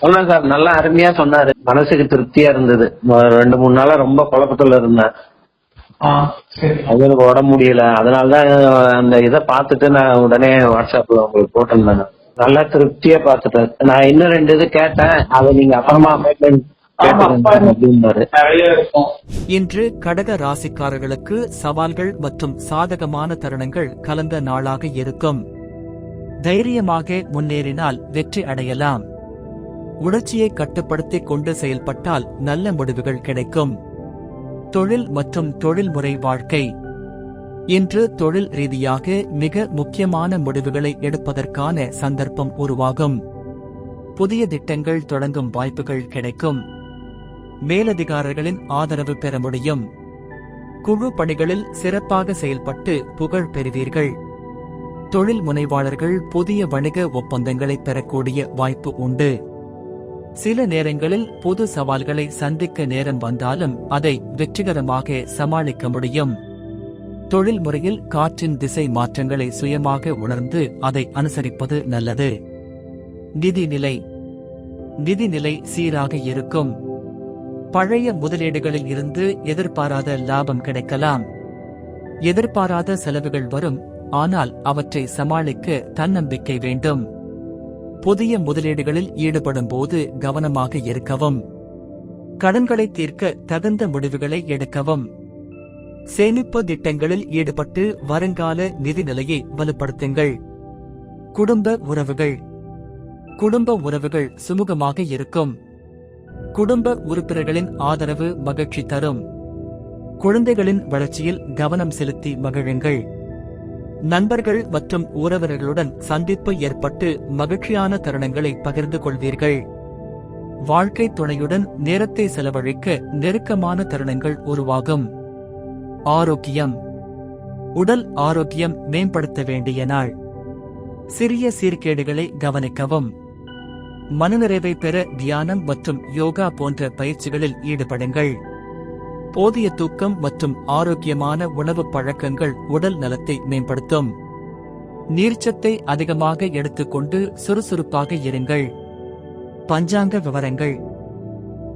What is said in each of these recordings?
சொன்னேன் சார். நல்லா அருமையா சொன்னாரு. மனசுக்கு திருப்தியா இருந்தது. ரெண்டு மூணு நாளா ரொம்ப குழப்பத்துல இருந்தேன். ஆ சரி. அவங்களுக்கு உடம்பு முடியல. அதனாலதான் அந்த இதை பார்த்துட்டு நான் உடனே வாட்ஸ்அப்ல உங்களுக்கு போட்டிருந்தேன் நல்லா திருப்தியா பார்த்துட்டேன். நான் இன்னும் ரெண்டு இது கேட்டேன். அதை நீங்க அப்புறமா அப்பாயின்மெண்ட் ஆமா, இன்று கடக ராசிக்காரர்களுக்கு சவால்கள் மற்றும் சாதகமான தருணங்கள் கலந்த நாளாக இருக்கும். தைரியமாக முன்னேறினால் வெற்றி அடையலாம். உணர்ச்சியை கட்டுப்படுத்திக் கொண்டு செயல்பட்டால் நல்ல முடிவுகள் கிடைக்கும். தொழில் மற்றும் தொழில்முறை வாழ்க்கை. இன்று தொழில் ரீதியாக மிக முக்கியமான முடிவுகளை எடுப்பதற்கான சந்தர்ப்பம் உருவாகும். புதிய திட்டங்கள் தொடங்கும் வாய்ப்புகள் கிடைக்கும். மேலதிகாரிகளின் ஆதரவு பெற முடியும். குழு பணிகளில் சிறப்பாக செயல்பட்டு புகழ் பெறுவீர்கள். தொழில் முனைவாளர்கள் புதிய வணிக ஒப்பந்தங்களை பெறக்கூடிய வாய்ப்பு உண்டு. சில நேரங்களில் பொது சவால்களை சந்திக்க நேரம் வந்தாலும் அதை வெற்றிகரமாக சமாளிக்க முடியும். தொழில் முறையில் காற்றின் திசை மாற்றங்களை சுயமாக உணர்ந்து அதை அனுசரிப்பது நல்லது. நிதிநிலை நிதிநிலை சீராக இருக்கும். பழைய முதலீடுகளில் இருந்து எதிர்பாராத லாபம் கிடைக்கலாம். எதிர்பாராத செலவுகள் வரும் ஆனால் அவற்றை சமாளிக்க தன்னம்பிக்கை வேண்டும். புதிய முதலீடுகளில் ஈடுபடும் போது கவனமாக இருக்கவும். கடன்களை தீர்க்க தகுந்த முடிவுகளை எடுக்கவும். சேமிப்பு திட்டங்களில் ஈடுபட்டு வருங்கால நிதி நிலையை வலுப்படுத்துங்கள். குடும்ப உறவுகள். குடும்ப உறவுகள் சுமூகமாக இருக்கும். குடும்ப உறுப்பினர்களின் ஆதரவு மகிழ்ச்சி தரும். குழந்தைகளின் வளர்ச்சியில் கவனம் செலுத்தி மகிழுங்கள். நண்பர்கள் மற்றும் உறவினர்களுடன் சந்திப்பு ஏற்பட்டு மகிழ்ச்சியான தருணங்களை பகிர்ந்து கொள்வீர்கள். வாழ்க்கை துணையுடன் நேரத்தை செலவழிக்க நெருக்கமான தருணங்கள் உருவாகும். ஆரோக்கியம். உடல் ஆரோக்கியம் மேம்படுத்த வேண்டிய நாள். சிறிய சீர்கேடுகளை கவனிக்கவும். மனநிறைவை பெற தியானம் மற்றும் யோகா போன்ற பயிற்சிகளில் ஈடுபடுங்கள். போதிய தூக்கம் மற்றும் ஆரோக்கியமான உணவு பழக்கங்கள் உடல் நலத்தை மேம்படுத்தும். நீர்ச்சத்தை அதிகமாக எடுத்துக்கொண்டு சுறுசுறுப்பாக இருங்கள். பஞ்சாங்க விவரங்கள்.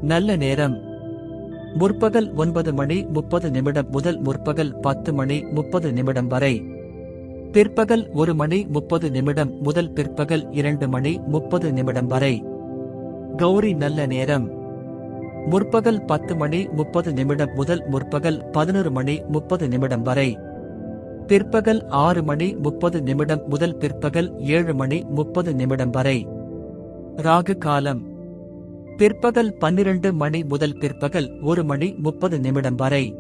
நல்ல நேரம். முற்பகல் ஒன்பது மணி முப்பது நிமிடம் முதல் முற்பகல் பத்து மணி முப்பது நிமிடம் வரை. பிற்பகல் ஒரு மணி முப்பது நிமிடம் முதல் பிற்பகல் இரண்டு மணி முப்பது நிமிடம் வரை. கௌரி நல்ல நேரம். முற்பகல் பத்து மணி முப்பது நிமிடம் முதல் முற்பகல் பதினொரு மணி முப்பது நிமிடம் வரை. பிற்பகல் ஆறு மணி முப்பது நிமிடம் முதல் பிற்பகல் ஏழு மணி முப்பது நிமிடம் வரை. ராகு காலம். பிற்பகல் பன்னிரண்டு மணி முதல் பிற்பகல் ஒரு மணி முப்பது நிமிடம் வரை.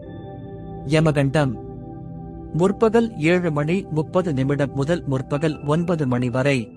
யமகண்டம். முற்பகல் ஏழு மணி முப்பது நிமிடம் முதல் முற்பகல் ஒன்பது மணி வரை.